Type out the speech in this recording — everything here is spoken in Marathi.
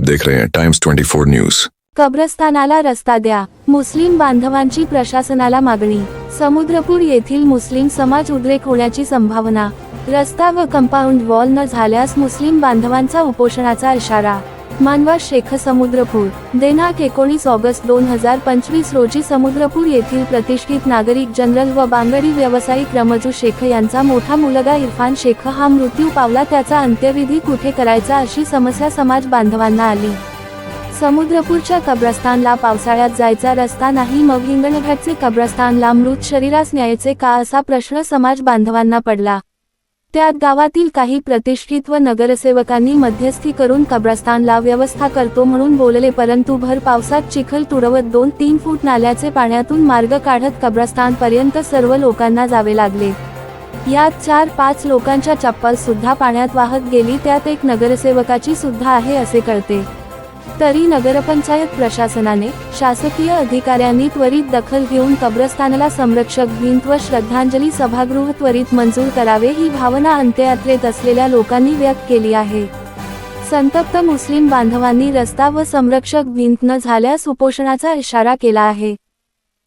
देख रहे हैं टाइम्स 24 न्यूज कब्रस्तानाला रस्ता द्या. मुस्लिम बांधवांची प्रशासनाला मागणी. समुद्रपूर येथील मुस्लिम समाज उद्रेक होण्याची संभावना. रस्ता व कंपाऊंड वॉल न झाल्यास मुस्लिम बांधवांचा उपोषणाचा इशारा. मानवा शेख समुद्रपूर. देनाक एकोणीस ऑगस्ट दोन हजार पंचवीस रोजी समुद्रपूर येथील प्रतिष्ठित नागरिक जनरल व बांगडी व्यावसायिक रमजू शेख यांचा मोठा मुलगा इरफान शेख हा मृत्यू पावला त्याचा अंत्यविधी कुठे करायचा अशी समस्या समाज बांधवांना आली. समुद्रपूरच्या कब्रस्तानला पावसाळ्यात जायचा रस्ता नाही मग हिंगणघाटचे कब्रस्तानला मृत शरीरास न्यायचे का असा प्रश्न समाज बांधवांना पडला. त्यात गावातील काही प्रतिष्ठित व नगरसेवकांनी मध्यस्थी करून कब्रस्तानला व्यवस्था करतो म्हणून बोलले परंतु भर पावसात चिखल तुडवत दोन तीन फूट नाल्याचे पाण्यातून मार्ग काढत कब्रस्तानपर्यंत सर्व लोकांना जावे लागले. यात चार पाच लोकांच्या चप्पल सुद्धा पाण्यात वाहत गेली त्यात एक नगरसेवकाची सुद्धा आहे असे कळते. तरी नगरपंचायत प्रशासनाने शासकीय अधिकाऱ्यांनी त्वरित दखल घेऊन कब्रस्तानला संरक्षक भिंत व श्रद्धांजली सभागृह त्वरित मंजूर करावे ही भावना अंत्ययात्रेत असलेल्या लोकांनी व्यक्त केली आहे. संतप्त मुस्लिम बांधवांनी रस्ता व संरक्षक भिंत न झाल्यास उपोषणाचा इशारा केला आहे.